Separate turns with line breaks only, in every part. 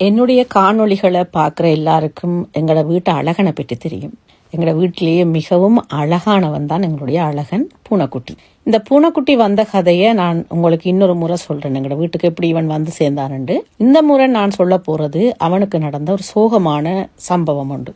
என்னுடைய காணொளிகளை பார்க்குற எல்லாருக்கும் எங்களோட வீட்டு அழகனை பற்றி தெரியும். எங்களோட வீட்டிலேயே மிகவும் அழகானவன் தான் எங்களுடைய அழகன் பூனைக்குட்டி. இந்த பூனைக்குட்டி வந்த கதையை நான் உங்களுக்கு இன்னொரு முறை சொல்கிறேன் எங்களோட வீட்டுக்கு எப்படி இவன் வந்து சேர்ந்தானுண்டு இந்த முறை நான் சொல்ல போகிறது அவனுக்கு நடந்த ஒரு சோகமான சம்பவம் உண்டு.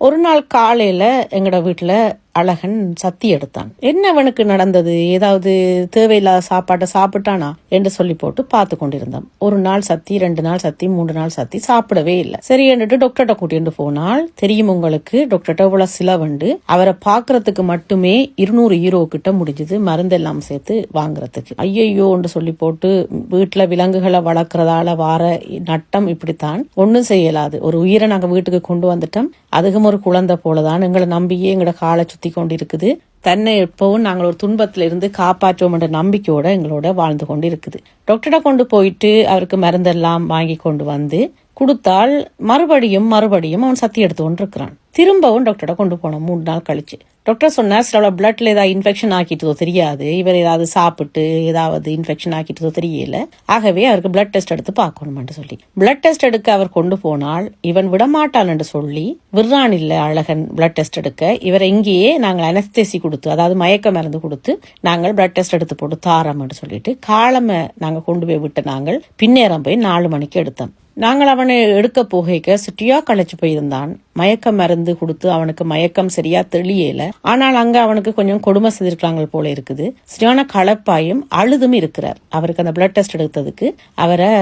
ஒரு நாள் காலையில் எங்களோட வீட்டில் அழகன் சத்தி எடுத்தான். என்ன அவனுக்கு நடந்தது? ஏதாவது தேவையில்லாத சாப்பாட்டை சாப்பிட்டானா? என்று சொல்லி போட்டு பார்த்து கொண்டிருந்தான். ஒரு நாள் சத்தி ரெண்டு நாள் சத்தி மூன்று நாள் சத்தி சாப்பிடவே இல்லை. சரி என்றுட்டு டாக்டர்கிட்ட கூட்டிட்டு போனால் தெரியும் உங்களுக்கு டாக்டர்கிட்ட இவ்வளவு சிலவண்டு. அவரை பாக்குறதுக்கு மட்டுமே இருநூறு ஈரோ கிட்ட முடிஞ்சது. மருந்தெல்லாம் சேர்த்து வாங்குறதுக்கு. ஐயையோன்னு சொல்லி போட்டு வீட்டுல விலங்குகளை வளர்க்கறதால வார நட்டம் இப்படித்தான். ஒன்றும் செய்யலாது. ஒரு உயிரை நாங்க வீட்டுக்கு கொண்டு வந்துட்டோம். அதுக்கும் ஒரு குழந்தை போலதான். எங்களை நம்பியே எங்களோட காலை சுத்தி கொண்டு இருக்குது தன்னை எப்பவும் நாங்கள் ஒரு துன்பத்திலிருந்து காப்பாற்றுவோம் என்ற நம்பிக்கையோட எங்களோட வாழ்ந்து கொண்டு இருக்குது டாக்டரை கொண்டு போயிட்டு அவருக்கு மருந்தெல்லாம் வாங்கி கொண்டு வந்து கொடுத்தால் மறுபடியும் மறுபடியும் அவன் சத்தி எடுத்து கொண்டு இருக்கிறான் திரும்பவும் டாக்டரை கொண்டு போனோம் மூணு நாள் கழிச்சு. டாக்டர் சொன்னார் சில பிளட்ல ஏதாவது இன்ஃபெக்ஷன் ஆக்கிட்டதோ தெரியாது. இவர் ஏதாவது சாப்பிட்டு ஏதாவது இன்ஃபெக்ஷன் ஆக்கிட்டதோ தெரியல. ஆகவே அவருக்கு பிளட் டெஸ்ட் எடுத்து பார்க்கணும்னு சொல்லி. பிளட் டெஸ்ட் எடுக்க அவர் கொண்டு போனால் இவன் விடமாட்டான் என்று சொல்லி விர்ரான் இல்ல அழகன் பிளட் டெஸ்ட் எடுக்க இவரை இங்கேயே நாங்கள் அனஸ்தேசி கொடுத்து அதாவது மயக்க மருந்து கொடுத்து நாங்கள் பிளட் டெஸ்ட் எடுத்து போட்டு தாரம் என்று சொல்லிட்டு காலமை நாங்கள் கொண்டு போய் விட்டு நாங்கள் பின்னேறம் போய் நாலு மணிக்கு எடுத்தோம். நாங்கள் அவனை எடுக்க போகைக்க சுட்டியா களைச்சு போயிருந்தான். மயக்க மருந்து கொடுத்து அவனுக்கு மயக்கம் சரியா தெளியல. ஆனால் அங்க அவனுக்கு கொஞ்சம் கொடுமை செஞ்சிருக்காங்க போல இருக்குது. சரியான களப்பாயும் அழுதும் இருக்கிறார். அவருக்கு அந்த பிளட் டெஸ்ட் எடுத்ததுக்கு அவரை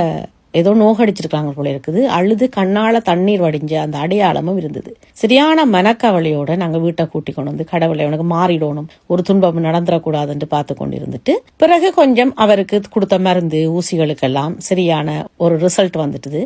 ஏதோ நோகடிச்சிருக்காங்க போல இருக்குது. அழுது கண்ணால தண்ணீர் வடிஞ்ச அந்த அடையாளமும் இருந்தது. சரியான மனக்கவலையோட நாங்க வீட்டை கூட்டி கொண்டு வந்து கடவுளை உனக்கு மாறிடணும். ஒரு துன்பம் நடந்துடக்கூடாதுன்னு பார்த்து கொண்டு இருந்துட்டு பிறகு கொஞ்சம் அவருக்கு கொடுத்த மருந்து ஊசிகளுக்கெல்லாம் சரியான ஒரு ரிசல்ட் வந்துட்டுது.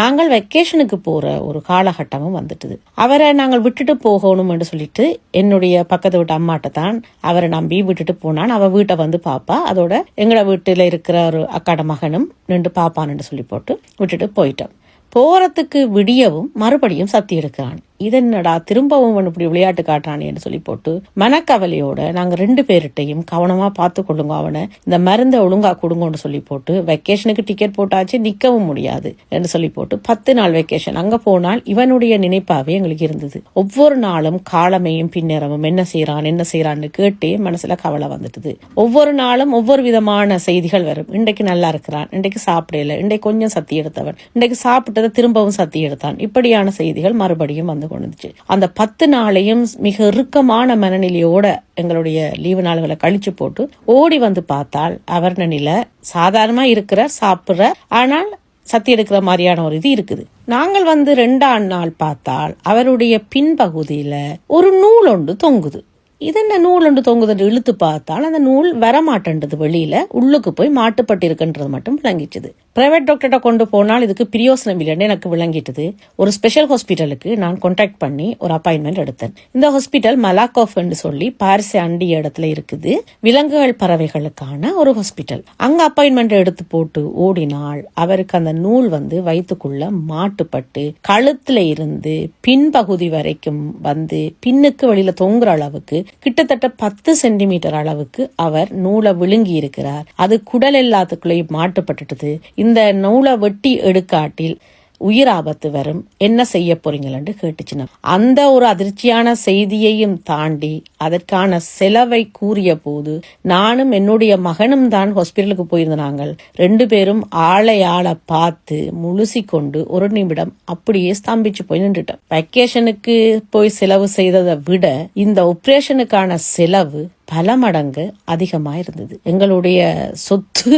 நாங்கள் வெக்கேஷனுக்கு போற ஒரு காலகட்டமும் வந்துட்டுது. அவரை நாங்கள் விட்டுட்டு போகணும் என்று சொல்லிட்டு என்னுடைய பக்கத்து வீட்டு அம்மாட்ட தான் அவரை நம்பி விட்டுட்டு போனான். அவ வீட்டை வந்து பாப்பா. அதோட எங்களோட வீட்டுல இருக்கிற ஒரு அக்காட மகனும் நின்று பாப்பான்னு சொல்லி போட்டு விட்டுட்டு போயிட்டோம். போறதுக்கு விடியவும் மறுபடியும் சத்தி எடுக்கிறான். இதென்னடா திரும்பவும் அவன் இப்படி விளையாட்டு காட்டுறானேன்னு சொல்லி போட்டு மனக்கவலையோட நாங்க ரெண்டு பேர்கிட்டையும் கவனமா பார்த்து கொள்ளுங்க அவனை. இந்த மருந்தை ஒழுங்கா கொடுங்கன்னு சொல்லி போட்டு வெக்கேஷனுக்கு டிக்கெட் போட்டாச்சு நிக்கவும் முடியாது என்று சொல்லி போட்டு பத்து நாள் வெக்கேஷன் அங்க போனால் இவனுடைய நினைப்பாவே எங்களுக்கு இருந்தது. ஒவ்வொரு நாளும் காலமையும் பின்னரமும் என்ன செய்யறான் என்ன செய்யறான்னு கேட்டே மனசுல கவலை வந்துட்டுது. ஒவ்வொரு நாளும் ஒவ்வொரு விதமான செய்திகள் வரும். இன்றைக்கு நல்லா இருக்கிறான் இன்றைக்கு சாப்பிடல இன்றைக்கு கொஞ்சம் சத்தி எடுத்தவன் இன்றைக்கு சாப்பிட்டதை திரும்பவும் சத்தி எடுத்தான். இப்படியான செய்திகள் மறுபடியும் வந்து கொண்டுச்சு. அந்த பத்து நாளையும் மிக இறுக்கமான மனநிலையோட எங்களுடைய லீவு நாள்களை கழிச்சு போட்டு ஓடி வந்து பார்த்தால் அவர் நிலையில சாதாரணமா இருக்கிற சாப்பிட்ற ஆனால் சத்தி எடுக்கிற மாதிரியான ஒரு இது இருக்குது. நாங்கள் வந்து ரெண்டாம் நாள் பார்த்தால் அவருடைய பின்பகுதியில ஒரு நூல் ஒன்று தொங்குது. இதென்ன நூல் ஒன்று தொங்குது இழுத்து பார்த்தால் அந்த நூல் வரமாட்டேன்றது வெளியில உள்ளுக்கு போய் மாட்டுப்பட்டு இருக்குன்றது மட்டும் விளங்கிச்சுது. பிரைவேட் டாக்டர்கிட்ட கொண்டு போனால் இதுக்கு பிரியோசனம் இல்லைன்னு எனக்கு விளங்கிட்டது. ஒரு ஸ்பெஷல் ஹாஸ்பிட்டலுக்கு நான் கான்டாக்ட் பண்ணி ஒரு அப்பாயின்மெண்ட் எடுத்தேன். இந்த ஹாஸ்பிட்டல் மலாக்கோஃப் என்று சொல்லி பாரிசை அண்டிய இடத்துல இருக்குது. விலங்குகள் பறவைகளுக்கான ஒரு ஹாஸ்பிட்டல் அங்க அப்பாயின்மெண்ட் எடுத்து போட்டு ஓடினால் அவருக்கு அந்த நூல் வந்து வயிற்றுக்குள்ள மாட்டுப்பட்டு கழுத்துல இருந்து பின்பகுதி வரைக்கும் வந்து பின்னுக்கு வெளியில தொங்குற அளவுக்கு கிட்டத்தட்ட பத்து சென்டிமீட்டர் அளவுக்கு அவர் நூலை விழுங்கி இருக்கிறார் அது குடல் எல்லாத்துக்குள்ளேயும் மாட்டுப்பட்டுட்டது. இந்த நூலை வெட்டி எடுக்காட்டில் உயிர் ஆபத்து வரும். என்ன செய்ய போறீங்களன்னு கேட்டுச்சுன்னா அந்த ஒரு அதிர்ச்சியான செய்தியையும் தாண்டி அதற்கான செலவை கூறிய போது நானும் என்னுடைய மகனும் தான் ஹாஸ்பிட்டலுக்கு போயிருந்தாங்க ரெண்டு பேரும் ஆளை ஆளை பார்த்து முழுசி கொண்டு ஒரு நிமிடம் அப்படியே ஸ்தம்பிச்சு போய் நின்றுட்டோம். வெக்கேஷனுக்கு போய் செலவு செய்ததை விட இந்த ஆப்ரேஷனுக்கான செலவு பல மடங்கு அதிகமாக இருந்தது எங்களுடைய சொத்து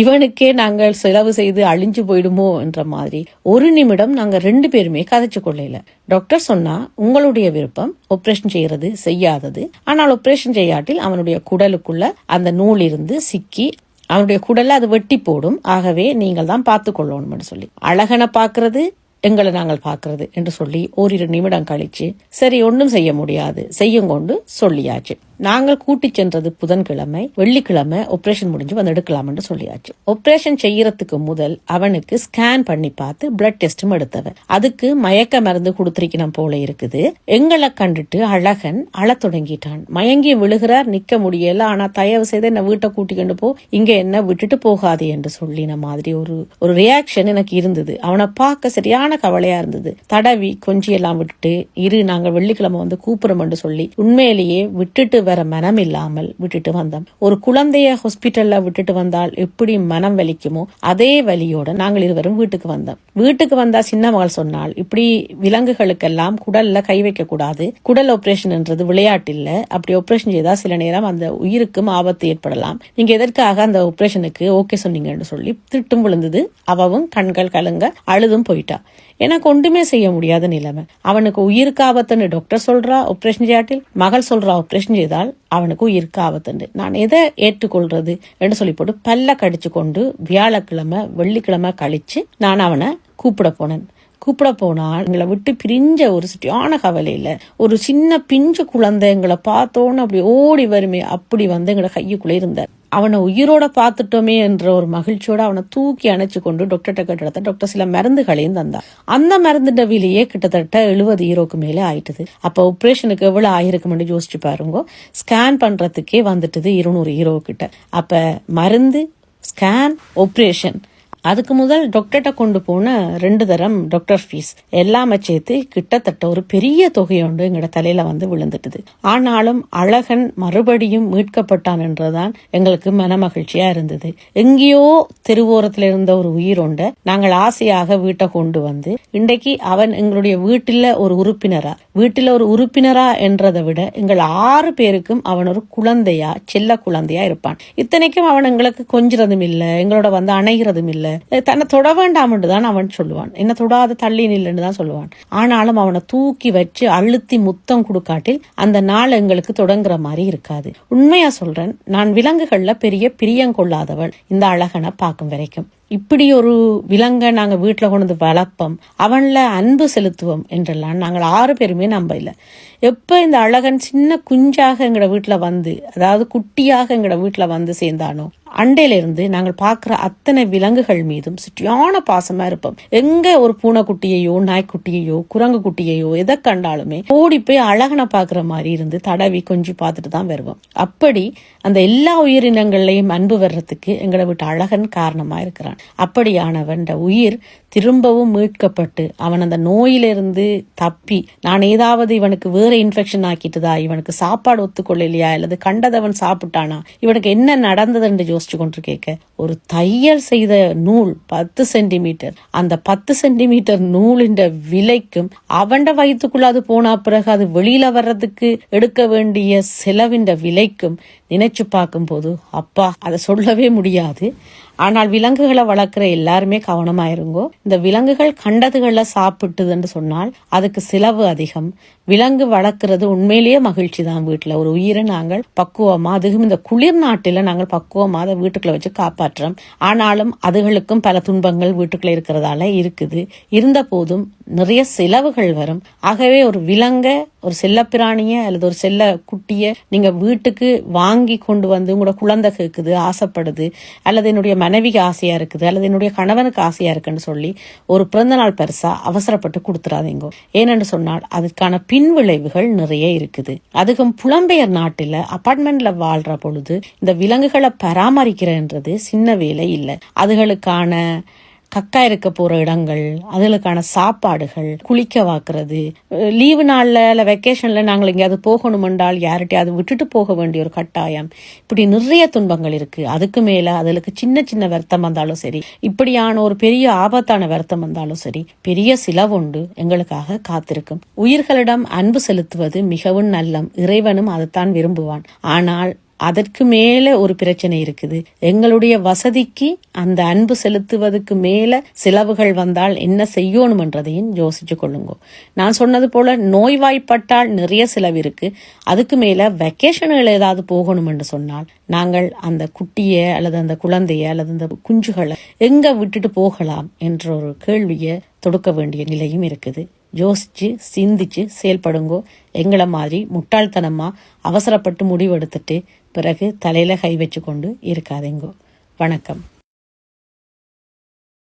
இவனுக்கே நாங்கள் செலவு செய்து அழிஞ்சு போயிடுமோ என்ற மாதிரி ஒரு நிமிடம் நாங்கள் ரெண்டு பேருமே கதைச்சு கொள்ளையில டாக்டர் சொன்னா உங்களுடைய விருப்பம் ஆபரேஷன் செய்யறது செய்யாதது. ஆனால் ஆபரேஷன் செய்யாட்டில் அவனுடைய குடலுக்குள்ள அந்த நூல் இருந்து சிக்கி அவனுடைய குடலை அது வெட்டி போடும். ஆகவே நீங்கள் தான் பார்த்து கொள்ளணும்னு சொல்லி அழகனை பார்க்கறது எங்களை நாங்கள் பார்க்கறது என்று சொல்லி ஓரிரு நிமிடம் கழிச்சு சரி ஒன்றும் செய்ய முடியாது. செய்யும் கொண்டு சொல்லியாச்சு. நாங்கள் கூட்டி சென்றது புதன்கிழமை வெள்ளிக்கிழமை ஆபரேஷன் முடிஞ்சு வந்து எடுக்கலாம்னு சொல்லியாச்சு. ஆபரேஷன் செய்யறதுக்கு முதல் அவனுக்கு ஸ்கேன் பண்ணி பார்த்து பிளட் டெஸ்டும் எடுத்தவன். அதுக்கு மயக்க மருந்து கொடுத்திருக்கணும் போல இருக்குது. எங்களை கண்டுட்டு அழகன் அழத் தொடங்கிட்டான். மயங்கி விழுகிறார் நிக்க முடியல. ஆனா தயவு செய்து என்ன வீட்டை கூட்டிக்கொண்டு போ. இங்க என்ன விட்டுட்டு போகாதே என்று சொல்லின மாதிரி ஒரு ஒரு ரியாக்ஷன் எனக்கு இருந்தது. அவனை பார்க்க சரியான கவலையா இருந்தது. தடவி கொஞ்சி எல்லாம் விட்டுட்டு இரு நாங்கள் வெள்ளிக்கிழமை வந்து கூப்பிடுறோம்னு சொல்லி உண்மையிலேயே விட்டுட்டு வேற மனம் இல்லாமல் விட்டுட்டு வந்தோம். ஒரு குழந்தைய ஹாஸ்பிட்டல்ல விட்டுட்டு வந்தால் எப்படி மனம் வலிக்குமோ அதே வலியோட நாங்கள் இருவரும் வீட்டுக்கு வந்தோம். வீட்டுக்கு வந்தா சின்ன மகள் சொன்னால் இப்படி விலங்குகளுக்கெல்லாம் குடல்ல கை வைக்க கூடாது குடல் ஆபரேஷன்ன்றது விளையாட்டு இல்ல அப்படி ஆபரேஷன் செய்தா சில நேரம் அந்த உயிருக்கும் ஆபத்து ஏற்படலாம். நீங்க எதற்காக அந்த ஆபரேஷனுக்கு ஓகே சொன்னீங்கன்னு சொல்லி திட்டும் விழுந்தது அவவும் கண்கள் கலங்க அழுதும் போயிட்டா. எனக்கு ஒன்றுமே செய்ய முடியாத நிலைமை. அவனுக்கு உயிருக்கு ஆபத்துன்னு டாக்டர் சொல்றா ஆபரேஷன் செய்யாட்டில்? மகள் சொல்றா ஆபரேஷன் செய்தால் அவனுக்கு உயிருக்கு ஆபத்துண்டு நான் எதை ஏற்றுக்கொள்றது என்று சொல்லி போட்டு பல்ல கடிச்சு கொண்டு வியாழக்கிழமை வெள்ளிக்கிழமை கழிச்சு நான் அவனை கூப்பிட போனேன். கூப்பிட போனா எங்களை விட்டு பிரிஞ்ச ஒரு சுட்டியான கவலையில ஒரு சின்ன பிஞ்சு குழந்தை எங்களை பார்த்தோன்னு அப்படி ஓடி வருமே அப்படி வந்து எங்களை கையுக்குள்ளே இருந்தார். அவனை உயிரோட பார்த்துட்டோமே என்ற ஒரு மகிழ்ச்சியோட அவனை தூக்கி அணைச்சு கொண்டு டாக்டர்கிட்ட கிட்டத்தட்ட டாக்டர் சில மருந்துகளையும் தந்தான். அந்த மருந்து டவிலேயே கிட்டத்தட்ட எழுபது ஈரோக்கு மேலே ஆயிட்டுது. அப்போ ஆப்ரேஷனுக்கு எவ்வளவு ஆயிருக்கும்னு யோசிச்சு பாருங்க. ஸ்கேன் பண்றதுக்கே வந்துட்டுது இருநூறு ஈரோ கிட்ட அப்ப மருந்து ஸ்கேன் ஆப்ரேஷன் அதுக்கு முதல் டாக்டர்கிட்ட கொண்டு போன ரெண்டு தரம் டாக்டர் ஃபீஸ் எல்லாமே சேர்த்து கிட்டத்தட்ட ஒரு பெரிய தொகையோண்டு எங்களோட தலையில வந்து விழுந்துட்டுது. ஆனாலும் அழகன் மறுபடியும் மீட்கப்பட்டான் என்றுதான் எங்களுக்கு மன மகிழ்ச்சியா இருந்தது. எங்கேயோ தெருவோரத்தில் இருந்த ஒரு உயிரோண்ட நாங்கள் ஆசையாக வீட்டை கொண்டு வந்து இன்றைக்கு அவன் எங்களுடைய வீட்டில ஒரு உறுப்பினரா? வீட்டில ஒரு உறுப்பினரா என்றதை விட எங்கள் ஆறு பேருக்கும் அவன் ஒரு குழந்தையா செல்ல குழந்தையா இருப்பான். இத்தனைக்கும் அவன் எங்களுக்கு கொஞ்சிறதும் இல்லை எங்களோட வந்து அணைகிறதும் இல்லை. தன்னை தொட வேண்டாம் தான் அவன் சொல்லுவான். என்ன தொடாத தள்ளி நில்லுன்னு தான் சொல்லுவான். ஆனாலும் அவனை தூக்கி வச்சு அழுத்தி முத்தம் கொடுக்காட்டில் அந்த நாள் எங்களுக்கு தொடங்குற மாதிரி இருக்காது. உண்மையா சொல்றேன் நான் விலங்குகள்ல பெரிய பிரியம் கொள்ளாதவள். இந்த அழகனை பார்க்கும் வரைக்கும். இப்படி ஒரு விலங்கை நாங்க வீட்டுல கொண்டு வந்து வளர்ப்போம். அவன்ல அன்பு செலுத்துவோம் என்றெல்லாம் நாங்கள் ஆறு பேருமே நம்ப இல்லை எப்ப இந்த அழகன் சின்ன குஞ்சாக எங்களோட வீட்டுல வந்து அதாவது குட்டியாக எங்களோட வீட்டுல வந்து சேர்ந்தானோ அண்டையில இருந்து நாங்கள் பார்க்குற அத்தனை விலங்குகள் மீதும் சுற்றியான பாசமா இருப்போம். எங்க ஒரு பூனைக்குட்டியையோ நாய்க்குட்டியையோ குரங்கு குட்டியையோ எதை கண்டாலுமே ஓடி போய் அழகனை பார்க்குற மாதிரி இருந்து தடவி கொஞ்சி பார்த்துட்டு தான் வருவோம். அப்படி அந்த எல்லா உயிரினங்கள்லையும் அன்பு வர்றதுக்கு எங்களை விட்டு அழகன் காரணமா இருக்கிறான். அப்படியானவன் உயிர் திரும்பவும் மீட்கப்பட்டு அவன் அந்த நோயிலிருந்து தப்பி நான் ஏதாவது இவனுக்கு வேற இன்ஃபெக்ஷன் ஆக்கிட்டுதா இவனுக்கு சாப்பாடு ஒத்துக்கொள்ளலையா அல்லது கண்டதவன் சாப்பிட்டானா இவனுக்கு என்ன நடந்ததுன்னு யோசிச்சு கொண்டு கேட்க ஒரு தையல் செய்த நூல் பத்து சென்டிமீட்டர். அந்த பத்து சென்டிமீட்டர் நூலின் விலைக்கும் அவண்ட வயிற்றுக்குள்ள அது போனா பிறகு அது வெளியில வர்றதுக்கு எடுக்க வேண்டிய செலவின் விலைக்கும் நினைச்சு பார்க்கும்போது அப்பா அதை சொல்லவே முடியாது. ஆனால் விலங்குகளை வளர்க்குற எல்லாருமே கவனமாயிருங்கோ. இந்த விலங்குகள் கண்டதுகளை சாப்பிட்டுதுன்னு சொன்னால் அதுக்கு செலவு அதிகம். விலங்கு வளர்க்கறது உண்மையிலேயே மகிழ்ச்சி தான் வீட்டில் ஒரு உயிரை நாங்கள் பக்குவமாக அதுவும் இந்த குளிர் நாட்டில் நாங்கள் பக்குவமாக அதை வீட்டுக்குள்ளே வச்சு காப்பாற்றுறோம். ஆனாலும் அதுகளுக்கும் பல துன்பங்கள் வீட்டுக்குள்ளே இருக்கிறதால இருக்குது. இருந்த போதும் நிறைய செலவுகள் வரும். ஆகவே ஒரு விலங்கை ஒரு செல்லப்பிராணிய அல்லது ஒரு செல்ல குட்டிய நீங்க வீட்டுக்கு வாங்கி கொண்டு வந்து உங்களோட குழந்தை கேட்குது ஆசைப்படுது அல்லது என்னுடைய மனைவிக்கு ஆசையா இருக்குது அல்லது என்னுடைய கணவனுக்கு ஆசையா இருக்குன்னு சொல்லி ஒரு பிறந்தநாள் பெருசாக அவசரப்பட்டு கொடுத்துறாதீங்க. ஏனென்று சொன்னால் அதுக்கான பின் விளைவுகள் நிறைய இருக்குது. அதுக்கும் புலம்பெயர் நாட்டில் அபார்ட்மெண்ட்ல வாழ்ற பொழுது இந்த விலங்குகளை பராமரிக்கிறன்றது சின்ன வேலை இல்லை. அதுகளுக்கான கக்கா இருக்க போற இடங்கள் அதுகளுக்கான சாப்பாடுகள் குளிக்க வாக்குறது. லீவு நாள்ல இல்ல வெக்கேஷன்ல நாங்கள் எங்கேயாவது போகணும் என்றால் யார்கிட்டயாவது விட்டுட்டு போக வேண்டிய ஒரு கட்டாயம். இப்படி நிறைய துன்பங்கள் இருக்கு. அதுக்கு மேல அதுகளுக்கு சின்ன சின்ன வருத்தம் வந்தாலும் சரி இப்படியான ஒரு பெரிய ஆபத்தான வருத்தம் வந்தாலும் சரி பெரிய சிலவுண்டு எங்களுக்காக காத்திருக்கும். உயிர்களிடம் அன்பு செலுத்துவது மிகவும் நல்லம். இறைவனும் அதைத்தான் விரும்புவான். ஆனால் அதற்கு மேல ஒரு பிரச்சனை இருக்குது. எங்களுடைய வசதிக்கு அந்த அன்பு செலுத்துவதற்கு மேல செலவுகள் வந்தால் என்ன செய்யணும்ன்றதையும் யோசிச்சு கொள்ளுங்க. நான் சொன்னது போல நோய்வாய்ப்பட்டால் நிறைய செலவு இருக்கு. அதுக்கு மேல வெக்கேஷன்கள் ஏதாவது போகணும் என்று சொன்னால் நாங்கள் அந்த குட்டிய அல்லது அந்த குழந்தைய அல்லது அந்த குஞ்சுகளை எங்க விட்டுட்டு போகலாம் என்ற ஒரு கேள்வியை தொடுக்க வேண்டிய நிலையும் இருக்குது. யோசிச்சு சிந்திச்சு செயல்படுங்கோ. எங்களை மாதிரி முட்டாள்தனமா அவசரப்பட்டு முடிவெடுத்துட்டு பிறகு தலையில கை வச்சு கொண்டு இருக்காதீங்கோ. வணக்கம்.